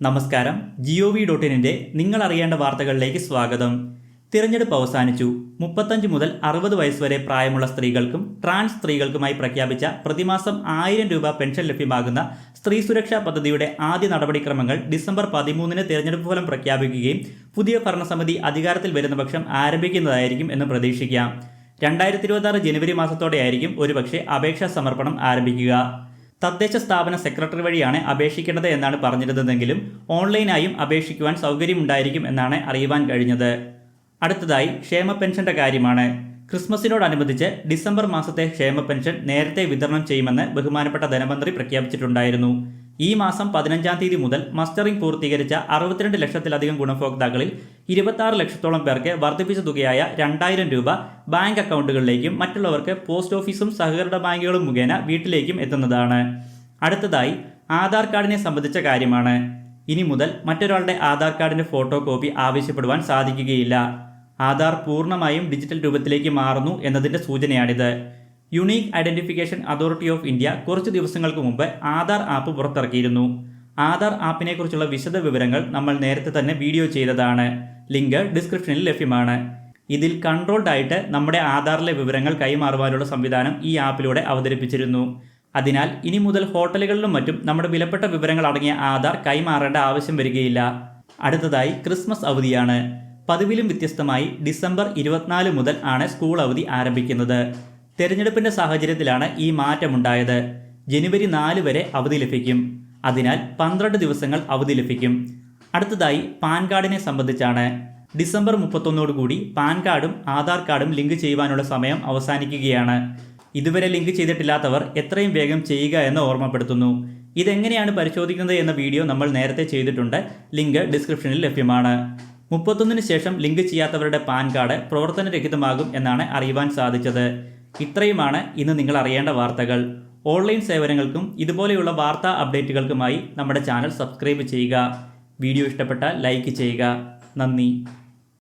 നമസ്കാരം. ജിഒ V dot ഇനിന്റെ നിങ്ങൾ അറിയേണ്ട വാർത്തകളിലേക്ക് സ്വാഗതം. തിരഞ്ഞെടുപ്പ് അവസാനിച്ചു. മുപ്പത്തഞ്ച് മുതൽ അറുപത് വയസ്സ് വരെ പ്രായമുള്ള സ്ത്രീകൾക്കും ട്രാൻസ് സ്ത്രീകൾക്കുമായി പ്രഖ്യാപിച്ച പ്രതിമാസം ആയിരം രൂപ പെൻഷൻ ലഭ്യമാകുന്ന സ്ത്രീ സുരക്ഷാ പദ്ധതിയുടെ ആദ്യ നടപടിക്രമങ്ങൾ ഡിസംബർ പതിമൂന്നിന് തിരഞ്ഞെടുപ്പ് ഫലം പ്രഖ്യാപിക്കുകയും പുതിയ ഭരണസമിതി അധികാരത്തിൽ വരുന്ന പക്ഷം ആരംഭിക്കുന്നതായിരിക്കും എന്ന് പ്രതീക്ഷിക്കാം. രണ്ടായിരത്തി ഇരുപത്തി ജനുവരി മാസത്തോടെയായിരിക്കും ഒരുപക്ഷെ അപേക്ഷാ സമർപ്പണം ആരംഭിക്കുക. തദ്ദേശ സ്ഥാപന സെക്രട്ടറി വഴിയാണ് അപേക്ഷിക്കേണ്ടത് എന്നാണ് പറഞ്ഞിരുന്നതെങ്കിലും ഓൺലൈനായും അപേക്ഷിക്കുവാൻ സൗകര്യമുണ്ടായിരിക്കും എന്നാണ് അറിയുവാൻ കഴിഞ്ഞത്. അടുത്തതായി ക്ഷേമ പെൻഷന്റെ കാര്യമാണ്. ക്രിസ്മസിനോടനുബന്ധിച്ച് ഡിസംബർ മാസത്തെ ക്ഷേമ പെൻഷൻ നേരത്തെ വിതരണം ചെയ്യുമെന്ന് ബഹുമാനപ്പെട്ട ധനമന്ത്രി പ്രഖ്യാപിച്ചിട്ടുണ്ടായിരുന്നു. ഈ മാസം പതിനഞ്ചാം തീയതി മുതൽ മസ്റ്ററിംഗ് പൂർത്തീകരിച്ച അറുപത്തിരണ്ട് ലക്ഷത്തിലധികം ഗുണഭോക്താക്കളിൽ ഇരുപത്തി ലക്ഷത്തോളം പേർക്ക് വർദ്ധിപ്പിച്ച തുകയായ രണ്ടായിരം രൂപ ബാങ്ക് അക്കൗണ്ടുകളിലേക്കും മറ്റുള്ളവർക്ക് പോസ്റ്റ് ഓഫീസും സഹകരണ ബാങ്കുകളും മുഖേന വീട്ടിലേക്കും എത്തുന്നതാണ്. അടുത്തതായി ആധാർ കാർഡിനെ സംബന്ധിച്ച കാര്യമാണ്. ഇനി മുതൽ മറ്റൊരാളുടെ ആധാർ കാർഡിന്റെ ഫോട്ടോ കോപ്പി ആവശ്യപ്പെടുവാൻ സാധിക്കുകയില്ല. ആധാർ പൂർണമായും ഡിജിറ്റൽ രൂപത്തിലേക്ക് മാറുന്നു എന്നതിന്റെ സൂചനയാണിത്. Unique identification authority of India കുറച്ച് ദിവസങ്ങൾക്ക് മുമ്പ് ആധാർ ആപ്പ് പുറത്തിറക്കിയിരുന്നു. ആധാർ ആപ്പിനെക്കുറിച്ചുള്ള വിശദ വിവരങ്ങൾ നമ്മൾ നേരത്തെ തന്നെ വീഡിയോ ചെയ്തതാണ്. ലിങ്ക് ഡിസ്ക്രിപ്ഷനിൽ ലഭ്യമാണ്. ഇതിൽ കൺട്രോൾഡ് ആയിട്ട് നമ്മുടെ ആധാറിലെ വിവരങ്ങൾ കൈമാറുവാനുള്ള സംവിധാനം ഈ ആപ്പിലൂടെ അവതരിപ്പിച്ചിരുന്നു. അതിനാൽ ഇനി മുതൽ ഹോട്ടലുകളിലും മറ്റും നമ്മുടെ വിലപ്പെട്ട വിവരങ്ങൾ അടങ്ങിയ ആധാർ കൈമാറേണ്ട ആവശ്യം വരികയില്ല. അടുത്തതായി ക്രിസ്മസ് അവധിയാണ്. പതിവിലും വ്യത്യസ്തമായി ഡിസംബർ ഇരുപത്തിനാല് മുതൽ ആണ് സ്കൂൾ അവധി ആരംഭിക്കുന്നത്. തെരഞ്ഞെടുപ്പിന്റെ സാഹചര്യത്തിലാണ് ഈ മാറ്റമുണ്ടായത്. ജനുവരി നാല് വരെ അവധി ലഭിക്കും. അതിനാൽ പന്ത്രണ്ട് ദിവസങ്ങൾ അവധി ലഭിക്കും. അടുത്തതായി പാൻ കാർഡിനെ സംബന്ധിച്ചാണ്. ഡിസംബർ മുപ്പത്തൊന്നോടുകൂടി പാൻ കാർഡും ആധാർ കാർഡും ലിങ്ക് ചെയ്യുവാനുള്ള സമയം അവസാനിക്കുകയാണ്. ഇതുവരെ ലിങ്ക് ചെയ്തിട്ടില്ലാത്തവർ എത്രയും വേഗം ചെയ്യുക എന്ന് ഓർമ്മപ്പെടുത്തുന്നു. ഇതെങ്ങനെയാണ് പരിശോധിക്കുന്നത് എന്ന വീഡിയോ നമ്മൾ നേരത്തെ ചെയ്തിട്ടുണ്ട്. ലിങ്ക് ഡിസ്ക്രിപ്ഷനിൽ ലഭ്യമാണ്. മുപ്പത്തൊന്നിന് ശേഷം ലിങ്ക് ചെയ്യാത്തവരുടെ പാൻ കാർഡ് പ്രവർത്തനരഹിതമാകും എന്നാണ് അറിയുവാൻ സാധിച്ചത്. ഇത്രയുമാണ് ഇന്ന് നിങ്ങൾ അറിയേണ്ട വാർത്തകൾ. ഓൺലൈൻ സേവനങ്ങൾക്കും ഇതുപോലെയുള്ള വാർത്താ അപ്ഡേറ്റുകൾക്കുമായി നമ്മുടെ ചാനൽ സബ്സ്ക്രൈബ് ചെയ്യുക. വീഡിയോ ഇഷ്ടപ്പെട്ടാൽ ലൈക്ക് ചെയ്യുക. നന്ദി.